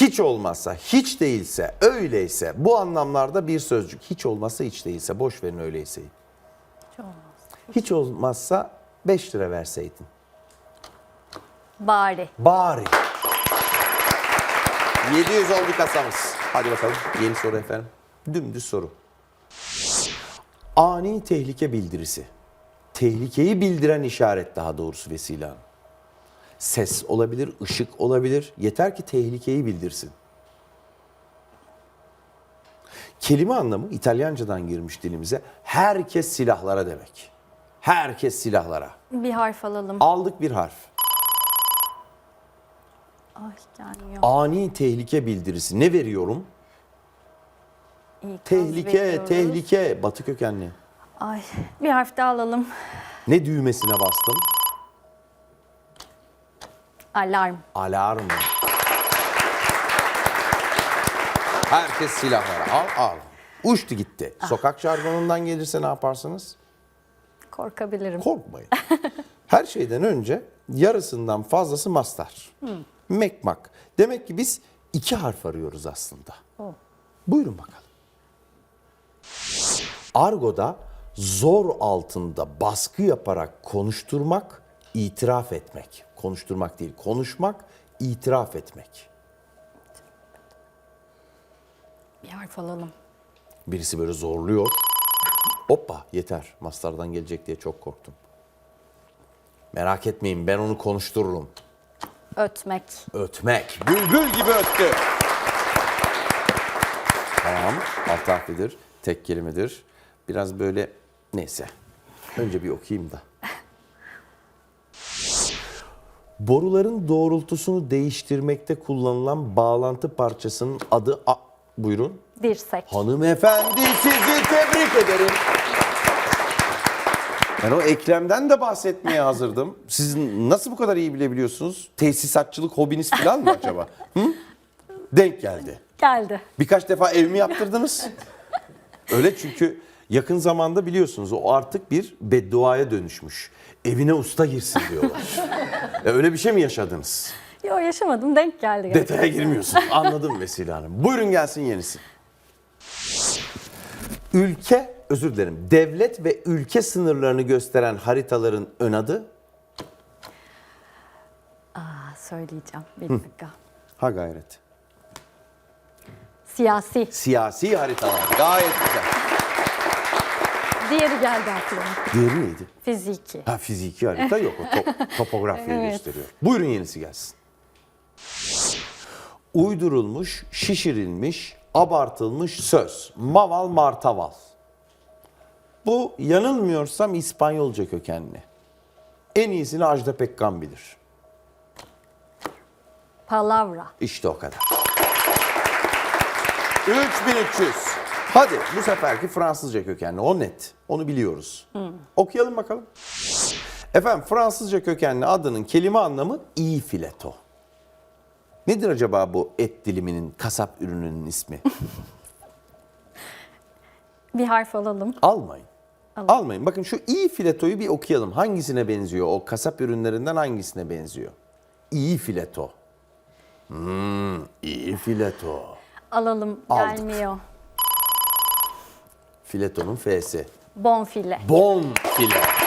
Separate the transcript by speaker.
Speaker 1: Hiç olmazsa, hiç değilse, öyleyse bu anlamlarda bir sözcük. Hiç olmazsa hiç değilse. Boş verin öyleyse.
Speaker 2: Hiç olmaz.
Speaker 1: Hiç olmazsa 5 lira verseydin.
Speaker 2: Bari.
Speaker 1: Bari. 700 oldu kasamız. Hadi bakalım yeni soru efendim. Dümdüz soru. Ani tehlike bildirisi. Tehlikeyi bildiren işaret daha doğrusu vesile hanım. Ses olabilir, ışık olabilir. Yeter ki tehlikeyi bildirsin. Kelime anlamı İtalyancadan girmiş dilimize. Herkes silahlara demek. Herkes silahlara.
Speaker 2: Bir harf alalım.
Speaker 1: Aldık bir harf.
Speaker 2: Ay gelmiyor.
Speaker 1: ani tehlike bildirisi. Ne veriyorum?
Speaker 2: İkaz
Speaker 1: Tehlike,
Speaker 2: veriyoruz.
Speaker 1: tehlike. Batı kökenli.
Speaker 2: Ay bir harf daha alalım.
Speaker 1: Ne düğmesine bastım?
Speaker 2: Alarm.
Speaker 1: Alarm. Herkes silahlara. Al al. Uçtu gitti. Sokak jargonundan gelirse ne yaparsınız?
Speaker 2: Korkabilirim.
Speaker 1: Korkmayın. Her şeyden önce yarısından fazlası mastar. Mekmak. Demek ki biz iki harf arıyoruz aslında.
Speaker 2: Oh.
Speaker 1: Buyurun bakalım. Argo'da zor altında baskı yaparak konuşturmak, itiraf etmek. Konuşturmak değil, konuşmak, itiraf etmek.
Speaker 2: Bir harf alalım.
Speaker 1: Birisi böyle zorluyor. Hoppa yeter. Mastardan gelecek diye çok korktum. Merak etmeyin ben onu konuştururum.
Speaker 2: Ötmek.
Speaker 1: Ötmek. Bülbül gibi öttü. Tamam. Alt harflidir. Tek kelimedir. Biraz böyle neyse. Önce bir okuyayım da. Boruların doğrultusunu değiştirmekte kullanılan bağlantı parçasının adı A... Buyurun.
Speaker 2: Dirsek.
Speaker 1: Hanımefendi sizi tebrik ederim. Ben o Ekrem'den de bahsetmeye hazırdım. Siz nasıl bu kadar iyi bilebiliyorsunuz? Tesisatçılık hobiniz falan mı acaba? Hı? Denk geldi.
Speaker 2: Geldi.
Speaker 1: Birkaç defa ev mi yaptırdınız? Öyle çünkü yakın zamanda biliyorsunuz o artık bir bedduaya dönüşmüş. Evine usta girsin diyorlar. Ya öyle bir şey mi yaşadınız?
Speaker 2: Yok yaşamadım denk geldi. gerçekten.
Speaker 1: Detaya girmiyorsun. Anladım Vesile Hanım. Buyurun gelsin yenisi. Ülke, özür dilerim, devlet ve ülke sınırlarını gösteren haritaların ön adı?
Speaker 2: Aa, söyleyeceğim. Bir dakika.
Speaker 1: Ha gayret.
Speaker 2: Siyasi.
Speaker 1: Siyasi haritalar. Gayet güzel.
Speaker 2: Diğeri geldi aklıma.
Speaker 1: Diğeri neydi?
Speaker 2: Fiziki.
Speaker 1: Ha fiziki harita yok. O to- topografyayı
Speaker 2: Evet.
Speaker 1: gösteriyor. Buyurun yenisi gelsin. Uydurulmuş, şişirilmiş, abartılmış söz. Maval martaval. Bu yanılmıyorsam İspanyolca kökenli. En iyisini Ajda Pekkan bilir.
Speaker 2: Palavra.
Speaker 1: İşte o kadar. 3300. Hadi bu seferki Fransızca kökenli. O net. Onu biliyoruz. Okuyalım bakalım. Efendim Fransızca kökenli adının kelime anlamı iyi fileto. Nedir acaba bu et diliminin, kasap ürününün ismi?
Speaker 2: Bir harf alalım.
Speaker 1: Almayın. Almayın. Bakın şu iyi filetoyu bir okuyalım. Hangisine benziyor? O kasap ürünlerinden hangisine benziyor? İyi fileto. Hmm, iyi fileto.
Speaker 2: Alalım.
Speaker 1: Aldık.
Speaker 2: Gelmiyor.
Speaker 1: Filetonun F'si.
Speaker 2: Bonfile.
Speaker 1: Bon file.